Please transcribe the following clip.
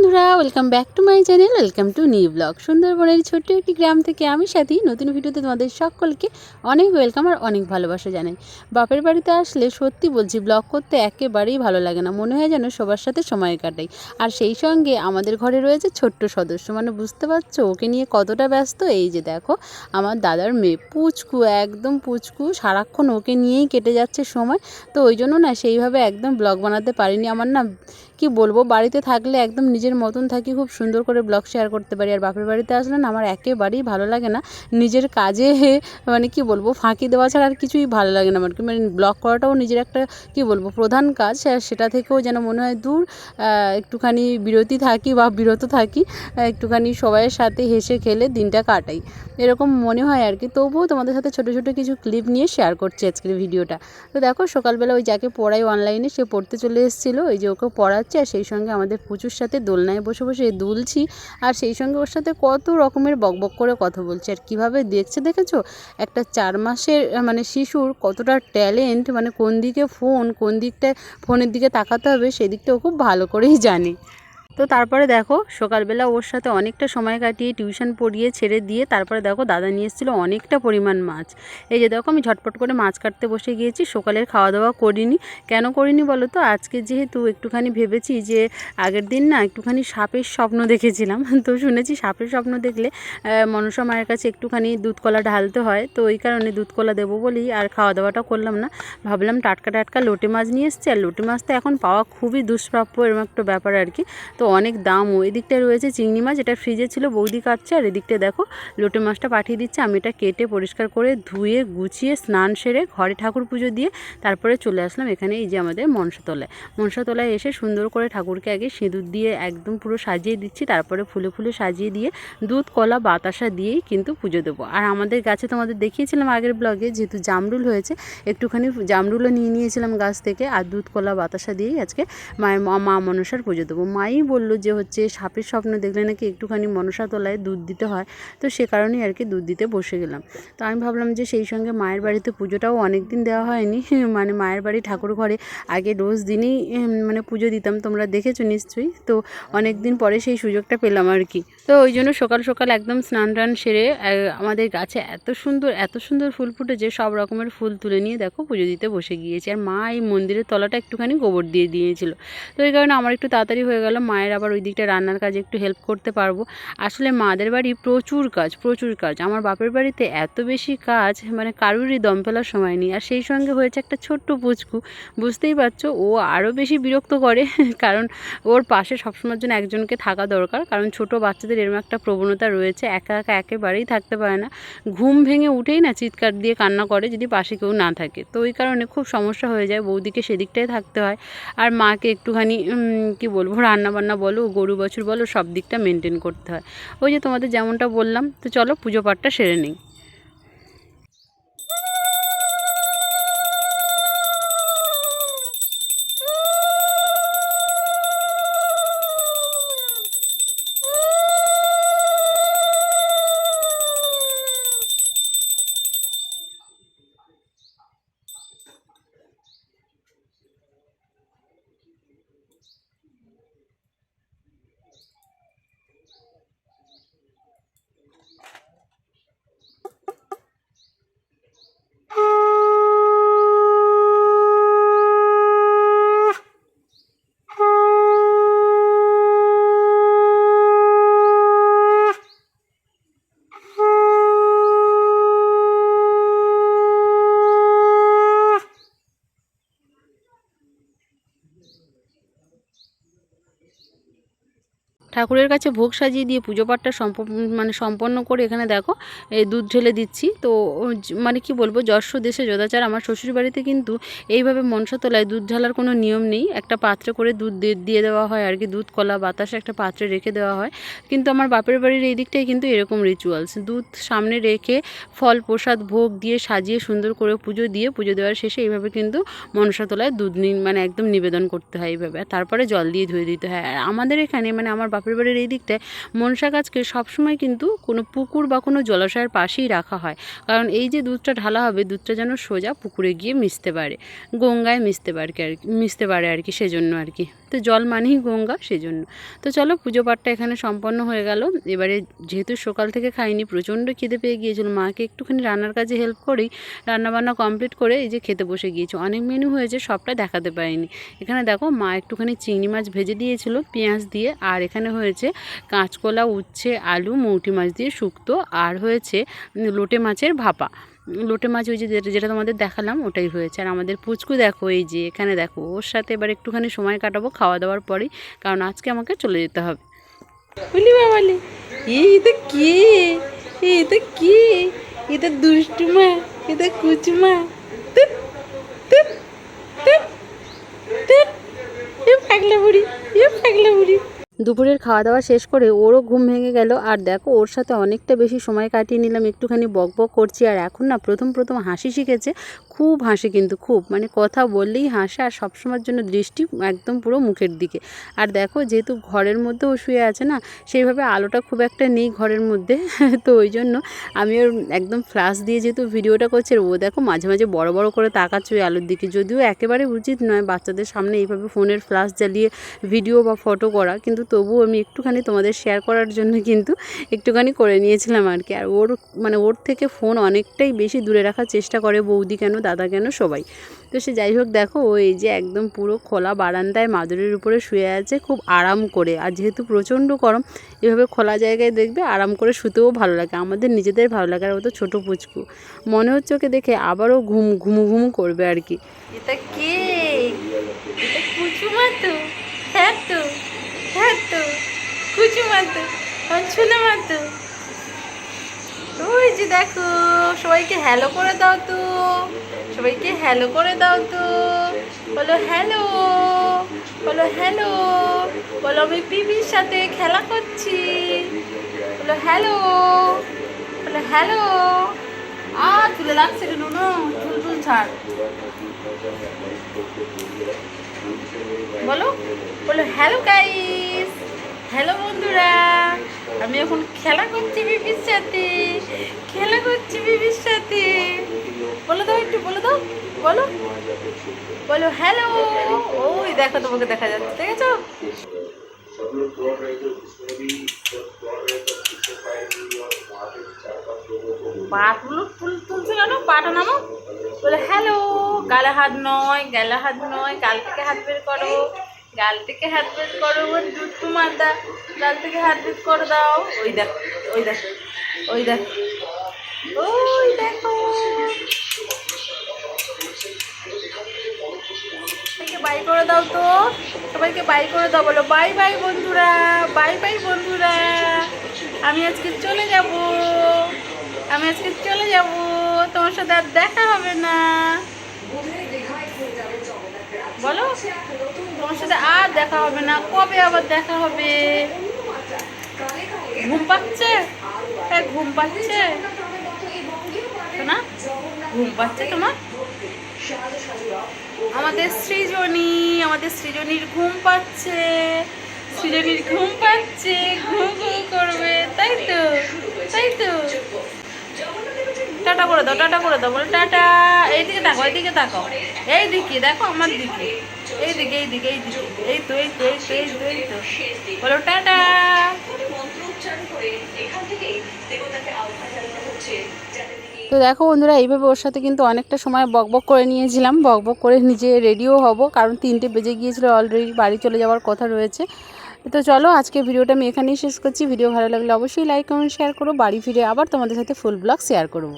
বন্ধুরা welcome back to my channel welcome to new blog সুন্দরবনের ছোট্ট একটি গ্রাম থেকে আমি সাথী। নতুন ভিডিওতে তোমাদের সকলকে অনেক ওয়েলকাম আর অনেক ভালোবাসা জানাই। বাপের বাড়িতে আসলে সত্যি বলছি ব্লগ করতে একেবারেই ভালো লাগে না। মনে হয় যেন সবার সাথে সময় কাটাই। আর সেই সঙ্গে আমাদের ঘরে রয়েছে ছোট্ট সদস্য। মানে বুঝতে পারছ, ওকে নিয়ে কতটা ব্যস্ত? এই যে দেখো, আমার দাদার মেয়ে পুচকু, একদম পুচকু। সারাক্ষণ ওকে নিয়েই কেটে যাচ্ছে সময়। তো ওই জন্য না সেইভাবে একদম ব্লগ বানাতে পারিনি। আমার না, কি বলব, বাড়িতে থাকলে একদম নিজের মতন থাকি, খুব সুন্দর করে ব্লগ শেয়ার করতে পারি। আর বাপের বাড়িতে আসলে না আমার একেবারেই ভালো লাগে না। নিজের কাজে মানে কি বলব, ফাঁকি দেওয়া ছাড়া আর কিছুই ভালো লাগে না। আমার কি মানে ব্লগ করাটাও নিজের একটা কি বলব, প্রধান কাজ। সেটা থেকেও যেন মনে হয় দূর। একটুখানি বিরতি থাকি বা বিরত থাকি একটুখানি সবাইয়ের সাথে হেসে খেলে দিনটা কাটাই। এরকম মনে হয় আর কি। তবুও তোমাদের সাথে ছোটো ছোটো কিছু ক্লিপ নিয়ে শেয়ার করছি আজকের ভিডিওটা। তো দেখো, সকালবেলা ওই যাকে পড়াই অনলাইনে সে পড়তে চলে এসেছিল। ওই যে ওকে পড়াচ্ছে, আর সেই সঙ্গে আমাদের পুচুর সাথে দোলনায় বসে বসে বসে দুলছি আর সেই সঙ্গে ওর সাথে কত রকমের বকবক করে কথা বলছি। আর কীভাবে দেখছে দেখেছ? একটা চার মাসের মানে শিশুর কতটা ট্যালেন্ট মানে কোন দিকে ফোন, কোন দিকটায় ফোনের দিকে তাকাতে হবে, সেদিকটা ও খুব ভালো করেই জানে। তো তারপরে দেখো সকালবেলা ওর সাথে অনেকটা সময় কাটিয়ে টিউশন পড়িয়ে ছেড়ে দিয়ে তারপরে দেখো দাদা নিয়ে এসেছিল অনেকটা পরিমাণ মাছ। এই যে দেখো আমি ঝটপট করে মাছ কাটতে বসে গিয়েছি, সকালের খাওয়া দাওয়া করিনি। কেন করিনি বলো তো? আজকে যেহেতু একটুখানি ভেবেছি যে আগের দিন না একটুখানি সাপের স্বপ্ন দেখেছিলাম। তো শুনেছি সাপের স্বপ্ন দেখলে মনসা মায়ের কাছে একটুখানি দুধকলা ঢালতে হয়। তো ওই কারণে দুধকলা দেবো বলেই আর খাওয়া দাওয়াটা করলাম না। ভাবলাম টাটকা টাটকা লোটে মাছ নিয়ে এসছি। আর লোটে মাছ তো এখন পাওয়া খুবই দুষ্প্রাপ্য এরকম একটা ব্যাপার আর কি। তো অনেক দামও এদিকটায় রয়েছে চিংড়ি মাছ এটা ফ্রিজে ছিল, বৌদি কাটছে। আর এদিকটা দেখো, লোটে মাছটা পাঠিয়ে দিচ্ছে। আমি এটা কেটে পরিষ্কার করে ধুয়ে, গুছিয়ে, স্নান সেরে ঘরে ঠাকুর পুজো দিয়ে তারপরে চলে আসলাম এখানে, এই যে আমাদের মনসাতলায়। মনসাতলায় এসে সুন্দর করে ঠাকুরকে আগে সিঁদুর দিয়ে একদম পুরো সাজিয়ে দিচ্ছি। তারপরে ফুলে ফুলে সাজিয়ে দিয়ে দুধ, কলা, বাতাসা দিয়েই কিন্তু পুজো দেবো। আর আমাদের গাছে তোমাদের দেখিয়েছিলাম আগের ব্লগে যেহেতু জামরুল হয়েছে, একটুখানি জামরুলও নিয়ে নিয়েছিলাম গাছ থেকে। আর দুধ, কলা, বাতাসা দিয়েই আজকে মায়ের মা মনসার পুজো দেবো। মাই বলল যে হচ্ছে সাপের স্বপ্ন দেখলে নাকি একটুখানি মনসা তলায় দুধ দিতে হয়। তো সে কারণেই আর কি দুধ দিতে বসে গেলাম। তো আমি ভাবলাম যে সেই সঙ্গে মায়ের বাড়িতে পুজোটাও অনেক দিন দেওয়া হয়নি। মানে মায়ের বাড়ি ঠাকুর ঘরে আগে রোজ দিনই মানে পুজো দিতাম, তোমরা দেখেছ নিশ্চয়ই। তো অনেক দিন পরে সেই সুযোগটা পেলাম আর কি তো ওই জন্য সকাল সকাল একদম স্নান টান সেরে আমাদের গাছে এত সুন্দর এত সুন্দর ফুল ফুটেছে, সব রকমের ফুল তুলে নিয়ে দেখো পুজো দিতে বসে গিয়েছি। আর মা এই মন্দিরের তলাটা একটুখানি গোবর দিয়ে দিয়েছিল। তো এই কারণে আমার একটু তাড়াতাড়ি হয়ে গেল, মায়ের আবার ওই দিকটা রান্নার কাজে একটু হেল্প করতে পারব। আসলে মাদের বাড়ি প্রচুর কাজ প্রচুর কাজ। আমার বাপের বাড়িতে এত বেশি কাজ মানে কারুরই দম ফেলার সময় নেই। আর সেই সঙ্গে হয়েছে একটা ছোট্ট পুচকু। বুঝতেই পারছ, ও আরও বেশি বিরক্ত করে, কারণ ওর পাশে সবসময়ের জন্য একজনকে থাকা দরকার। কারণ ছোট বাচ্চাদের এরকম একটা প্রবণতা রয়েছে, একা একা একেবারেই থাকতে পারে না। ঘুম ভেঙে উঠেই না চিৎকার দিয়ে কান্না করে যদি পাশে কেউ না থাকে। তো ওই কারণে খুব সমস্যা হয়ে যায়, বৌদিকে সেদিকটাই থাকতে হয়। আর মাকে একটুখানি কি বলব রান্না বলো, গরু বছর বলো, সব দিকটা মেনটেন করতে হয়। ওই যে তোমাদের যেমনটা বললাম, তো চলো পুজো পাঠটা সেরে নিই। ঠাকুরের কাছে ভোগ সাজিয়ে দিয়ে পুজো পাঠটা মানে সম্পন্ন করে এখানে দেখো, এই দুধ ঢেলে দিচ্ছি। তো মানে কি বলব যশ দেশে যদাচার, আমার শ্বশুর বাড়িতে কিন্তু এইভাবে মনসা তোলায় দুধ ঢালার কোনো নিয়ম নেই। একটা পাত্রে করে দুধ দিয়ে- দেওয়া হয় আর কি, দুধ, কলা, বাতাসে একটা পাত্রে রেখে দেওয়া হয়। কিন্তু আমার বাপের বাড়ির এই দিকটাই কিন্তু এরকম রিচুয়ালস দুধ সামনে রেখে ফল, প্রসাদ, ভোগ দিয়ে সাজিয়ে সুন্দর করে পুজো দিয়ে, পুজো দেওয়ার শেষে এইভাবে কিন্তু মনসা তোলায় দুধ মানে একদম নিবেদন করতে হয় এইভাবে। তারপরে জল দিয়ে ধুয়ে দিতে হয়। আর আমাদের এখানে মানে আমার বাপের বাড়ির এই দিকটায় মনসা গাছকে সবসময় কিন্তু কোনো পুকুর বা কোনো জলাশয়ের পাশেই রাখা হয়। কারণ এই যে দুধটা ঢালা হবে, দুধটা যেন সোজা পুকুরে গিয়ে মিশতে পারে, গঙ্গায় মিশতে পারে আর কি, মিশতে পারে আর কি সেজন্য আর কি। তো জল মানেই গঙ্গা সেজন্য। তো চলো পুজো পাঠটা এখানে সম্পন্ন হয়ে গেল। এবারে যেহেতু সকাল থেকে খাইনি, প্রচণ্ড খিদে পেয়ে গিয়েছিল, মাকে একটুখানি রান্নার কাজে হেল্প করেই রান্নাবান্না কমপ্লিট করে এই যে খেতে বসে গিয়েছে। অনেক মেনু হয়েছে, সবটা দেখাতে পারিনি। এখানে দেখো মা একটুখানি চিংড়ি মাছ ভেজে দিয়েছিল, পেঁয়াজ দিয়ে, আর এখানে হয়েছে। কাঁচকলা উচ্ছে আলু মৌটি মাছ দিয়ে শুক্তো আর হয়েছে লোটে মাছের ভাপা। লোটে মাছ ওই যে যেটা- তোমাদের দেখালাম ওটাই হয়েছে। আর আমাদের পুচকু দেখো এই যে এখানে দেখো ওর সাথে এবার একটুখানি সময় কাটাবো খাওয়া দাওয়ার পরেই কারণ আজকে আমাকে চলে যেতে হবে। বলি বাবালি। তো কে? তো কে? এটা দুষ্টু মা এটা কুচমা তুত তুত তুত তুত এ পাগলা বুড়ি এ পাগলা বুড়ি দুপুরের খাওয়া দাওয়া শেষ করে ওরও ঘুম ভেঙে গেল। আর দেখো, ওর সাথে অনেকটা বেশি সময় কাটিয়ে নিলাম, একটুখানি বক বক করছি। আর এখন না, প্রথম প্রথম হাসি শিখেছে। খুব হাসে কিন্তু, খুব। মানে কথা বললেই হাসে আর সবসময়ের জন্য দৃষ্টি একদম পুরো মুখের দিকে। আর দেখো, যেহেতু ঘরের মধ্যে ও শুয়ে আছে না, সেইভাবে আলোটা খুব একটা নেই ঘরের মধ্যে। তো ওই জন্য আমি ওর একদম ফ্লাশ দিয়ে যেহেতু ভিডিওটা করছে ও দেখো মাঝে মাঝে বড় বড় করে তাকাচ্ছে ওই আলোর দিকে। যদিও একেবারে উচিত নয় বাচ্চাদের সামনে এইভাবে ফোনের ফ্লাশ জ্বালিয়ে ভিডিও বা ফটো করা, কিন্তু তবুও আমি একটুখানি তোমাদের শেয়ার করার জন্য কিন্তু একটুখানি করে নিয়েছিলাম আর কি। আর ওর মানে ওর থেকে ফোন অনেকটাই বেশি দূরে রাখার চেষ্টা করে বৌদি কেন, দাদা কেন, সবাই। তো সে যাই হোক, দেখো ও এই যে একদম পুরো খোলা বারান্দায় মাদুরের উপরে শুয়ে আছে, খুব আরাম করে। আর যেহেতু প্রচণ্ড গরম, এভাবে খোলা জায়গায় দেখবে আরাম করে শুতেও ভালো লাগে। আমাদের নিজেদের ভালো লাগে আর ও তো ছোটো পুচকু। মনে হচ্ছে ওকে দেখে আবারও ঘুম, ঘুমু ঘুমু করবে আর কি। এটা কে এটা কুচুমা তো হ্যাঁ তো হ্যাঁ তো কুচুমা তো ছুলে মাতো ওই যে দেখো, সবাইকে হ্যালো করে দাও তো। সবাইকে হ্যালো করে দাও তো। বলো হ্যালো বলো হ্যালো বলো আমি পিপির সাথে খেলা করছি। বলো হ্যালো বলো হ্যালো আ তুলে লাগছে রে নুনো চুল ছাড় বলো বলো হ্যালো গাইস হ্যালো বন্ধুরা, আমি এখন খেলা করছি বিবির সাথে, খেলা করছি বিবির সাথে। বলো দাও একটু, বলো দাও বলো বলো হ্যালো। ওই দেখো তোমাকে দেখা যাচ্ছে, দেখেছ? পা তুলো তুল তুলছে কেন? পাটা নামো। হ্যালো, গালে হাত নয়, গালে হাত নয় গাল থেকে হাত বের করো। গাল থেকে হাত বের করো দুধ তোমার দা গাল থেকে হাত বের করে দাও। ওই দেখো ওই দেখো ওই দেখো ওই দেখো। বাই করে দাও তো। সবাইকে বাই করে দাও, বলো বাই বাই বন্ধুরা, বাই বাই বন্ধুরা। আমি আজকে চলে যাব। আমি আজকে চলে যাব। তোমার সাথে আর দেখা হবে না। বলো। তোমার সাথে আর দেখা হবে না। কবে আবার দেখা হবে? ঘুম পাচ্ছে? হ্যাঁ ঘুম পাচ্ছে। না ঘুম পাচ্ছে তোমার? আমাদের সৃজনী, আমাদের সৃজনীর ঘুম পাচ্ছে। সৃজনীর ঘুম পাচ্ছে। ঘুম ঘুম করবে। তাই তো তাই তো। টাটা করে দাও, টাটা করে দাও। বলো, টাটা। এইদিকে তাকাও এইদিকে তাকাও। এই দিকে দেখো, আমার দিকে। এই দিকে এই দিকে এই দিকে এই তো এই তো এই তো এই তো এই তো বলো টাটা তো দেখো বন্ধুরা এইভাবে ওর সাথে কিন্তু অনেকটা সময় বকবক করে নিয়েছিলাম। বকবক করে নিজে রেডিও হব কারণ তিনটে বেজে গিয়েছিল অলরেডি বাড়ি চলে যাওয়ার কথা রয়েছে। তো চলো আজকে ভিডিওটা আমি এখানেই শেষ করছি। ভিডিও ভালো লাগলে অবশ্যই লাইক কমেন্ট শেয়ার করো। বাড়ি ফিরে আবার তোমাদের সাথে ফুল ব্লগ শেয়ার করব।